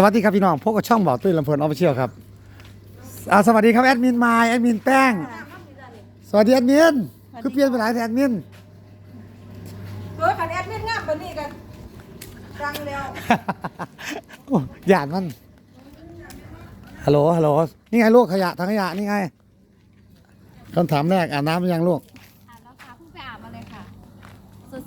สวัสดีครับพี่น้องพวกกับช่องบอกตุ้ยลำเพลินออฟฟิเชียลครับอ่าสวัสดีครับแอดมินมายแอดมินแป้ง สวัสดีแอดมิน คือเปลี่ยนไปหลายแต่แอดมินเออขันแอดมินงามกว่านี้กันดังแล้วโอ้หยาดมัน ฮัลโหล ฮัลโหล นี่ไงลูกขยะทางขยะนี่ไงคำถามแรกอาบน้ำหรือยังลูกอาบแล้วค่ะเพิ่งไปอาบมาเลยค่ะ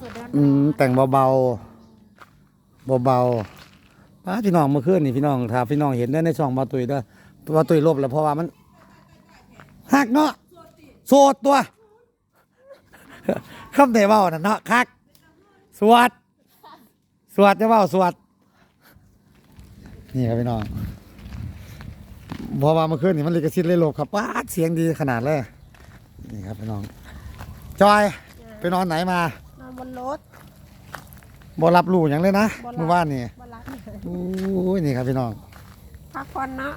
สุดๆร้อนอืม แต่งเบาๆ เบาๆ ป้าพี่น้องเมื่อคืนนี่พี่น้องถ้าพี่น้องเห็นได้ในช่องบาตุยเด้อวาตุยลบแล้วเพราะว่ามันหักเนาะโสดตัวคำเดเว้าน่ะเนาะคักสวด สวดจะเว้าสวด นี่ครับพี่น้องเพราะว่าเมื่อคืนนี่มันลิขสิทธิ์เลยลบครับป้าดเสียงดีขนาดเลยนี่ครับพี่น้องจอยไปนอนไหนมานอนบนรถบ่รับรู้หยังเลยนะบ่รับเมื่อวานนี่ บนรักอู้ยนี่ครับพี่น้องพักผ่อนเนาะ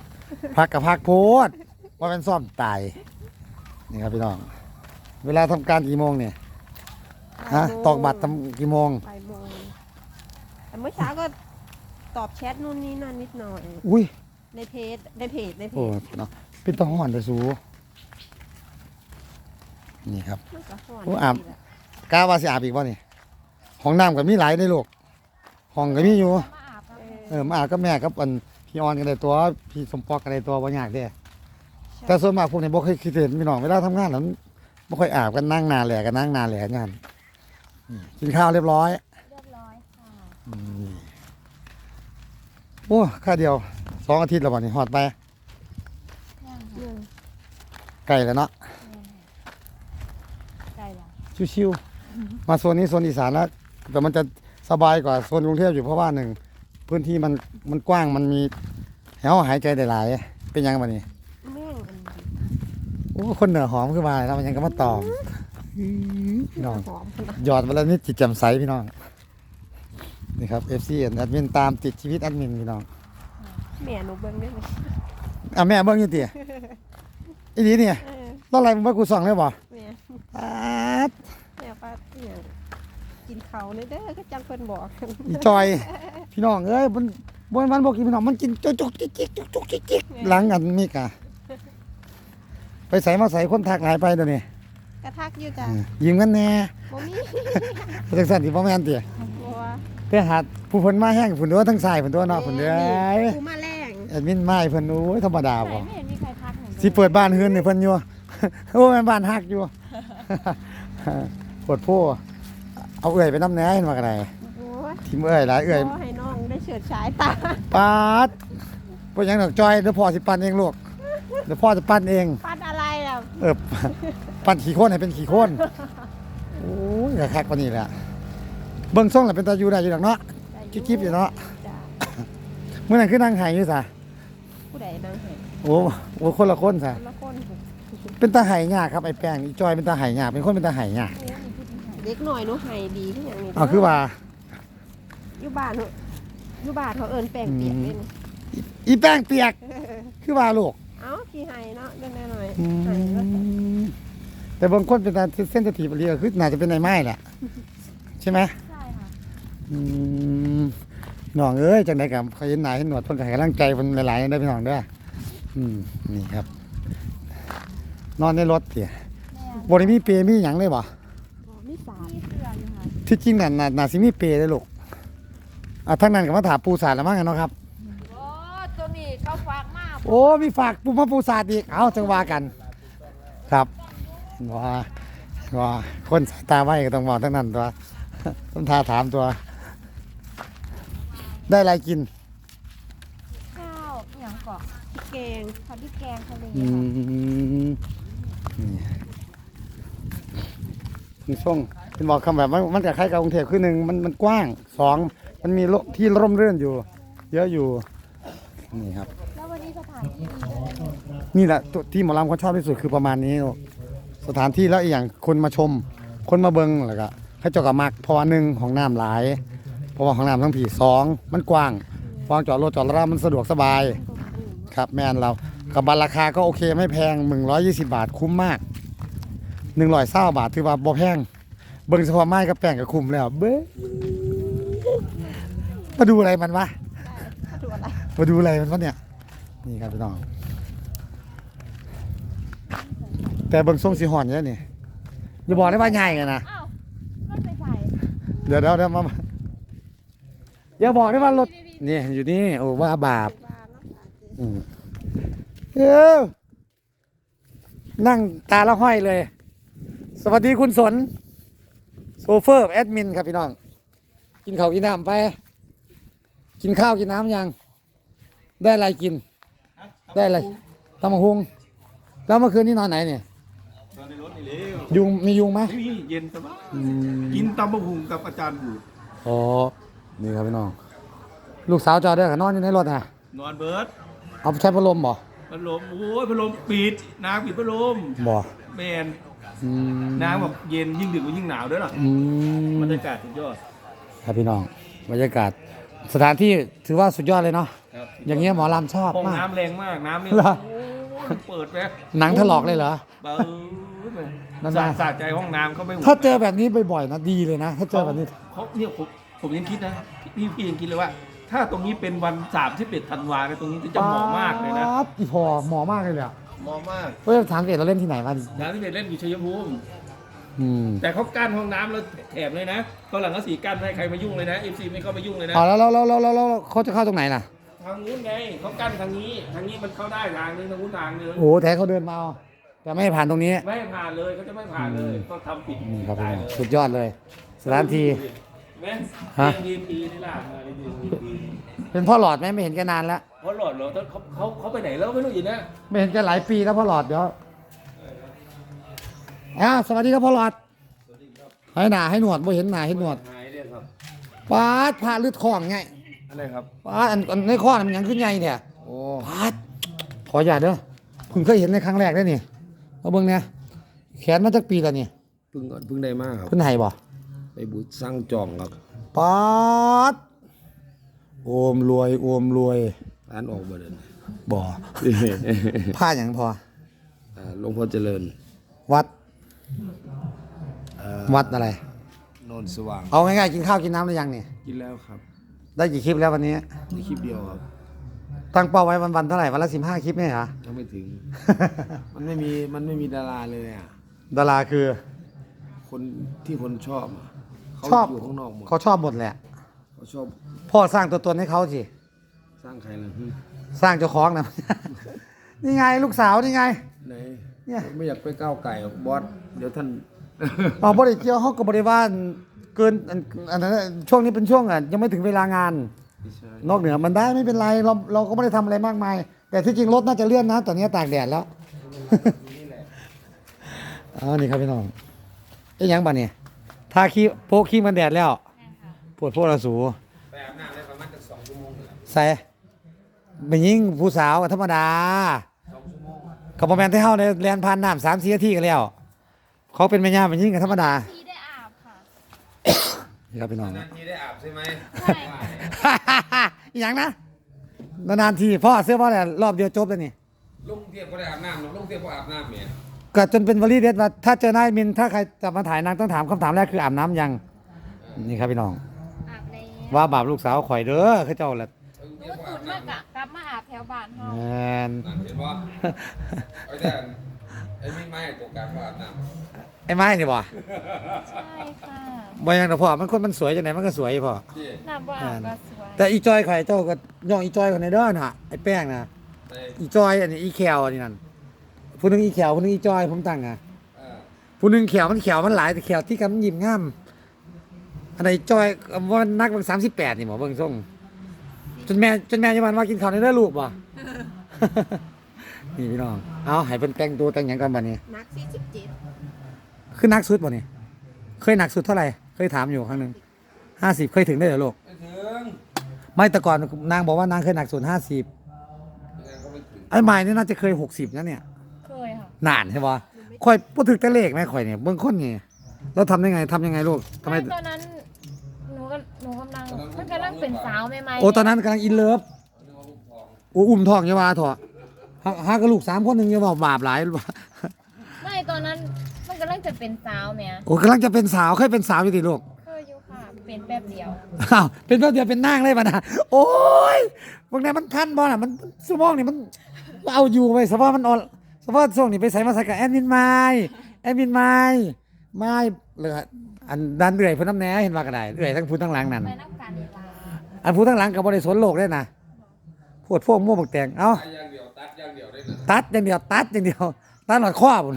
พักกับพักโพดว่าเป็นซ่อมตายนี่ครับพี่น้อง เวลาทำการกี่โมงเนี่ยฮะตอกบัตรทำกี่โมงบ่ายโมงแต่เมื่อเช้าก็ตอบแชทนู่นนี่นั่นนิดหน่อย อุ้ยในเพจในเพจในเพโอ้จเนาะเป็นตะห่อนเดสูนี่ครับ มันก็ห่อนโอ้อาบกล้าว่าสิอาบอีกบ่นี่ห้องน้ำก็มีหลายในโลกห้องก็มีอยู่ เออมาอาบกับแม่กับอันพี่ออนกันได้ตัวพี่สมปอกกันได้ตัวบ่ยากเด้แต่ส่วนมากพวกนี้บ่เคยคิดเห็นพี่น้องเวลาทำงานแล้วบ่ค่อยอาบกันนั่งนานแหละกันนั่งนานแหละงานนี่กินข้าวเรียบร้อยเรียบร้อยค่ะอืมโอ้ค่าเดียวสองอาทิตย์แล้วบ่นี่ฮอดไปย่างเรื่องไกลแล้วเนาะใจแล้วชิวๆมาโซนนี้โซนอีสานแล้วแต่มันจะสบายกว่าโซนกรุงเทพอยู่เพราะว่าหนึ่ง พื้นที่มันมันกว้างมันมีแหวหายใจได้หลาย เป็นยังบ่นี่แม่งอันนี้โอ้คนเหนือหอมขึ้นมาแล้วมันยังก็มาตอมพี่น้องหอมขนาดหยอดมาแล้วนี่จิตแจ่มใสพี่น้องนี่ครับ FC แอดมินตามติดชีวิตแอดมินพี่น้องแม่หนูเบิ่งได้ไหมอะแม่เบิ้งอยู่ตีอีนี้เนี่ยเออตอนไรมึงมากูส่องเลยบ่แม่อาดแม่ป้าเนี่ย กินเขาในเด้อก็จังเพิ่นบอกอีจอย พี่น้องเอ้ยมันบนวันบอกกินพี่น้องมันกินจุกจุกจิกจิกจุกจุกจิกจิกหลังกันนี่กะไปใส่มาใส่คนทักหลายไปเดี๋ยวนี้กระทักอยู่จ้ะอืมยิ้มกันแน่บ่มีจังสั่นที่พ่อแม่นตีบัวไปหาผู้เพิ่นมาแห้งผุนเด้อทั้งสายผุนเด้อเนาะผุนเด้อกูมาแรงแอดมินไม้เพิ่นโอ้ยธรรมดาไหนบ่ไม่เห็นมีใครทักหนูเลยสิเปิดบ้านเฮือนเนี่ยเพิ่นอยู่โอ้ยบ้านฮักอยู่ปวดโพ เอาเอื่อยไปน้ำแหน่เห็นว่ากันไดโอ้ยทีมเอื่อยหลายเอื่อยขอให้น้องได้เฉิดฉายตาปาดบ่หยังดอกจอยเดี๋ยวพ่อสิปั้นเองลูกเดี๋ยวพ่อจะปั้นเอง ปัดอะไรอะเออปั้นขี้โคนให้เป็นขี้โคนโอ้ยกระคักปานนี้แหละเบิ่งส่งแล้วเป็นตาอยู่ได้อยู่ดอกเนาะจิ๊บๆอยู่เนาะจ้ะมื้อนั้นคือนั่งไห้อยู่ซะผู้ใดนางเห็นโอ้โอ้คนละคนซะคนละคนเป็นตาไห้ยากครับไอ้แป้งอีจอยเป็นตาไห้ยากเป็นคนเป็นตาไห้ยาก เด็กหน่อยหนูให้ดีที่อย่างนี้เอาคือว่าอยู่บ้านหนูอยู่บ้านเขาเอิ้นแป้งเปียกเล่นอีแป้งเปียกคือว่าลูกเอ้าพี่ให้เนาะเล่นหน่อยอืให้แล้วมแต่บางคนเป็นตาเส้นสถีบเรียคือน่าจะเป็นในไม้แหละใช่ไหมใช่ค่ะอืมน้องเอ้ยจังไดกับเขาเห็นหน้าเห็นหนวดเพิ่นก็ให้กำลังใจเพิ่นหลายๆได้อพี่น้องเด้ออืมนี่ครับ นอนในรถเถี่ยแม่บ่ได้มีเปรมีหยังเลยบ่ มีสาม มีเสืออยู่ค่ะ ที่จริงน่ะน่าน่าสิมีเปรได้อลูกอะทั้งนั้นก็มาถามปูสาดแล้วมั้งอะเนาะครับ โอ้ตัวนี้เขาฝากมากโอ้มีฝากปูมาปูสาดอีกเอาจังว่ากัน ครับว่าว่าคนสายตาไว้ก็ต้องบอกทั้งนั้นตัวต้องทาถามตัว ได้อะไรกิน ข้าวอหย่างเกาะแกงข้าวที่แกงทะเลอืค่ะมนี่ช่วง เป็นบอกคำแบบมันมันกับใครกับกรุงเทพคือหนึ่งมันมันกว้างสองมันมีโลที่ร่มรื่นอยู่ เยอะอยู่นี่ครับ แล้ววันนี้สถานที่ดีด้วยนี่แหละตัวที่หมอลำเขาชอบที่สุดคือประมาณนี้ลูกสถานที่แล้วอีกอย่างคนมาชม คนมาเบิงแล้วก็ให้เจ้ากับมักเพราะว่าหนึ่งของน้ำหลาย เพราะว่าของน้ำทั้งผีสองมันกว้างฟางจอดรถจอดรามันสะดวกสบายครับแม่นเรากับบัตรราคาก็โอเคไม่แพงหนึ่งร้อยยี่สิบาทคุ้มมากหนึ่งร้อยเศร้าบาทถือว่าบ่แพง เบิ่งเฉพาะไม้กับแป้งก็คุ้มแล้วเบ้มาดูอะไรมันวะถ้าดูอะไรมาดูอะไรมันวะเนี่ย นี่ครับพี่น้อง แต่เบิ่งทรงสีหอนเนี่ยนี่อย่าบอกได้ว่าใหญ่กันนะอ้าวรถไปใส่เดี๋ยวเดี๋ยวเดี๋ยวมามาอย่าบอกได้ว่ารถนี่อยู่นี่โอ้ว่าบาปอืมเอ้านั่งตาละห้อยเลย สวัสดีคุณสน โซเฟอร์แอดมินครับพี่น้อง กินข้าวกินน้ำไป กินข้าวกินน้ำยัง ได้อะไรกิน ได้อะไรตำมะฮุงแล้วเมื่อคืนนี้นอนไหนเนี่ยตอนในรถนี่เร็วยุงมียุงไหมนี่เย็นสบายกินตำบะหุงกับอาจารย์บูดอ๋อนี่ครับพี่น้อง ลูกสาวจอดด้วยกับนอนอยู่ในรถอะนอนเบิร์ดเอาใช้พัดลมบ่พัดลมโอ้ยพัดลมปิดนางปิดพัดลมบ่แมน อืมนางบอกเย็นยิ่งดึกก็ยิ่งหนาวด้วยล่ะอืมบรรยากาศสุดยอดครับพี่น้องบรรยากาศสถานที่ถือว่าสุดยอดเลยเนาะครับอย่างเงี้ยหมอลำชอบห้องมาก น้ำแรงมากน้ำนี่เหรอ โอ้ยเปิดไปหนังถลอกเลยเหรอเบานั่นสะนะสะใจห้องน้ำเขาไม่ถ้าเจอแบบนี้บ่อยๆนะดีเลยนะ ถ้าเจอแบบนี้ เขาเนี่ยผมผมยังคิดนะพี่พี่ยังคิดเลยว่า ถ้าตรงนี้เป็นวันสามที่เป็ดธันวาเนี่ยตรงนี้จะเหมาะมากเลยนะ ปั๊บอีพอเหมอมากเลยเลยอะ เหมาะมากเฮ้ยถามเอ็ดเราเล่นที่ไหนวะสามที่เป็ดเล่นอยู่ชัยภูมิอืมแต่เขากั้นห้องน้ำแล้วแถบเลยนะตอนหลังก็สีกั้นไม่ให้ใครมายุ่งเลยนะเอฟซีไม่เข้ามายุ่งเลยนะอ๋อแล้วแล้วแล้วแล้วแล้วเขาจะเข้าตรงไหนล่ะ ทางนู้นไงเขากั้นทางนี้ ทางนี้มันเข้าได้ทางนึงทางนู้นทางนึงโอ้โหแท้เขาเดินมาเอาแต่ไม่ให้ผ่านตรงนี้ไม่ให้ผ่านเลยเขาจะไม่ผ่านเลยเขาทำปิดนี่ครับพี่ได้น้องเลยสุดยอดเลยสถานที่ แม่ฮะเรียนดีนี่ล่ะมาเรียนดี เป็นพ่อหลอดไหมไม่เห็นแกนานแล้ว เพราะหลอดเหรอเขาเขาเขาไปไหนแล้วไม่รู้อยู่นะไม่เห็นแกหลายปีแล้วพ่อหลอดเดี๋ยวอ่าสวัสดีครับพ่อหลอดให้หนาให้หนวดบ่เห็นหนาให้หนวดหายเลยครับ ปาดผ่าลืดคอไงอะไรครับ ปาดอันอันในข้อน่ะมันยังขึ้นไงเนี่ยโอ้ปาดขออย่าตเด้อเพิ่งเคยเห็นในครั้งแรกได้นี่เอาเบิ่งเนี่ยแขนมาจากปีแล้วนี่เพิ่งเพิ่งได้มากครับ เพิ่นให้บ่ไปบุญสร้างจองครับ ปาด โอมรวยโอมรวยร้านออกบ่เดินบ่ผ้าหยังพออ่าหลวงพ่อเจริญ วัด วัดอะไร โนนสว่าง เอาง่ายๆกินข้าวกินน้ำหรือยังเนี่ย กินแล้วครับได้กี่คลิปแล้ววันนี้ ในคลิปเดียวครับ ตั้งเป้าไว้วันๆเท่าไหร่วันละสิบห้าคลิปไหมเหรอยังไม่ถึง มันไม่มี มันไม่มีดาราเลยอะ ดาราคือ คนที่คนชอบอะเขาชอบอยู่ข้างนอกหมด เขาชอบหมดแหละ เขาชอบพ่อสร้างตัวตนให้เขาสิสร้างใครล่ะหึสร้างเจ้าของนะ นี่ไงลูกสาวนี่ไง ไหนเนี่ย ไม่อยากไปก้าวไก่หรอกบอสเดี๋ยวท่าน เอาบริเกี่ยวเขากับบริวารเกินอันอันนั้นช่วงนี้เป็นช่วงอะยังไม่ถึงเวลางาน ไม่ใช่นอกเหนือมันได้ไม่เป็นไรเราเราก็ไม่ได้ทำอะไรมากมาย แต่ที่จริงรถน่าจะเลื่อนนะ ตอนนี้ตากแดดแล้วอ๋อนี่ครับพี่น้องไอ้หยังบ้านี่ทาขี้โพกขี้มันแดดแล้วแม่ค่ะป วดพวกเราสูไปอาบน้ำได้ประมาณสองชั่วโมงเลยใส่ไปยิงผู้สาวก็ธรรมดากับประมาณที่เฮาในแลนผ่านน้ำสามสี่นาทีกันแล้ว เขาเป็นแม่ย่าเป็นยิงกันธรรมดาพี่ได้อาบค่ะนี่ครับพี่น้อง นานทีได้อาบใช่ไหมใช่อหย่างนะนานๆทีพ่อเสื้อพ่อเนี่ยรอบเดียวจบแล้วนี่ลุงเทียบก็ได้อาบน้ำหรอกลุงเทียบก็อาบน้ำเนี่ยก็จนเป็นวลีเด็ดว่าถ้าเจอนายมินถ้าใครจะมาถ่ายนางต้องถามคำถามแรกคืออาบน้ำยังนี่ครับพี่น้องอาบแล้ วว่าบาปลูกสาวข่อยเด้อคือเจ้าแหละลุงหเทีนูยบก็ตุอาบนมากน้ำอะกลับมาอาบแถวบ้านเฮาแมนนั่นเห็นปะไอ้แต่ไอ้มีไม้ตัวกลางก็อาบน้ำไอ้ไม้นี่บ่ใช่ค่ะบ่อยังแต่พ่อมันคนมันสวยจังไหนมันก็สวยพ่อที่น้ำบ่อาบก็สวยแต่อีจอยข่อยเจ้าก็ย่องอีจอยคนในเด้อน่ะไอ้แป้งน่ะในอีจอยอันนี้อีแขวอันนี้นั่นผู้หนึงอีแขวผู้หนึงอีจอยผมตั้งอะเอ่อผู้หนึงแขวมันแขวมันหลายแต่แขวที่กันมันยิ้มงาม อันไหนจอยว่านักเบิ่ง38นี่หมอเบิ่งส่งจนแม่จนแม่ยังมันว่ากินข้าวในเด้อลูกบ่ นี่พี่น้องเอาให้เพิ่นแต่งตัวแต่งหยังกันบัดนี้นักสี่สิบเจ็ดคือนักสุดบ่นี่เคยหนักสุดเท่าไหร่เคยถามอยู่ครั้งหนึง50เคยถึงได้เหรอลูก ไม่ถึงไม่แต่ก่อนนางบอกว่านางเคยหนักสุด50ยังไงก็ไม่ถึงไอ้ไม้นี่น่าจะเคย60นะเนี่ย เคยค่ะนานใช่ปะข่อยพูดถึงแต่เลขแม่ข่อยเนี่ยเบื้องคนนี่แล้วทำได้ไงทำยังไงลูกทำไม ไม่ตอนนั้น หนูก็หนูกำลังเพิ่งกำลังเป็นสาวใหม่ๆโอ้ตอนนั้นกำลังอินเลิฟนึกว่าลูกทองโอ้อุ้มท้องอยาวาเถอะหาหากระลูกสามคนหนึ่งอยาบอกบาปหลายไม่ตอนนั้นมันกำลังจะเป็นสาวแหม่โอ้กำลังจะเป็นสาวเคยเป็นสาวอยู่ติลูกเคยอยู่ค่ะ เป็นแป๊บเดียวอ้าวเป็นแป๊บเดียวเป็นนางเลยปะนะโอ้ยบางแนมันทันบ่น่ะมันสมองนี่มันเอาอยู่ไปสภาพมันอ่อนสภาพช่วงนี้ไปใส่มาใส่กับแอดมินไม้แอดมินไม้ไม้เลย อันดันเอื่อยเพิ่นน้ำแหน่เห็นว่าก็ได้เอื่อยทั้งพูดทั้งหลังนั่น ไปนับการเวลาอันพูดทั้งหลังกับบริสนโลกได้นะพวดพวกม่วงบักแตงเอาตัดอย่างเดียวตัดอย่างเดียวได้เลยตัดอย่างเดียวตัดอย่างเดียวตัดหลอดข้อผม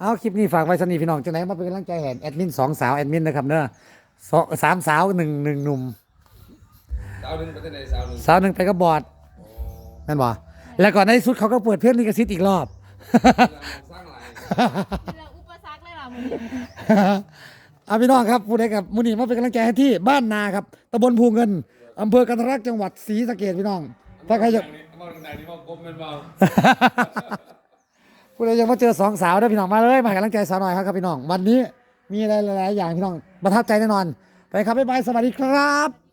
เอาคลิปนี้ฝากไว้สนีพี่น้องจังไหนมาเป็นกำลังใจแห่แอดมินสองสาวแอดมินนะครับเนอะสองสามสาวหนึ่งหนึ่งหนุ่ม สาวหนึ่งไปที่ไหนสาวหนึ่งสาวหนึ่งไปก็บอดโอ้นั่นบ่แล้วก่อนในที่สุดเขาก็เปิดเพลงลิขสิทธิ์อีกรอบ สร้างหลายเรื่องอุปสรรคเลยล่ะมึงเอาพี่น้องครับผู้ใดกับมุนีมาเป็นกำลังใจให้ที่บ้านนาครับตำบลภูเงินอำเภอกันทรลักษณ์จังหวัดศรีสะเกษพี่น้อง ถ้าใครจะมองไหนนี่มองกลมเป็นเบาผู้ใดยังมาเจอสองสาวได้อพี่น้องมาเลยมาให้กำลังใจสาวหน่อยครับพี่น้อง วันนี้มีอะไรหลายๆอย่างพี่น้องประทับใจแน่นอนไปครับบ๊ายบายสวัสดีครับ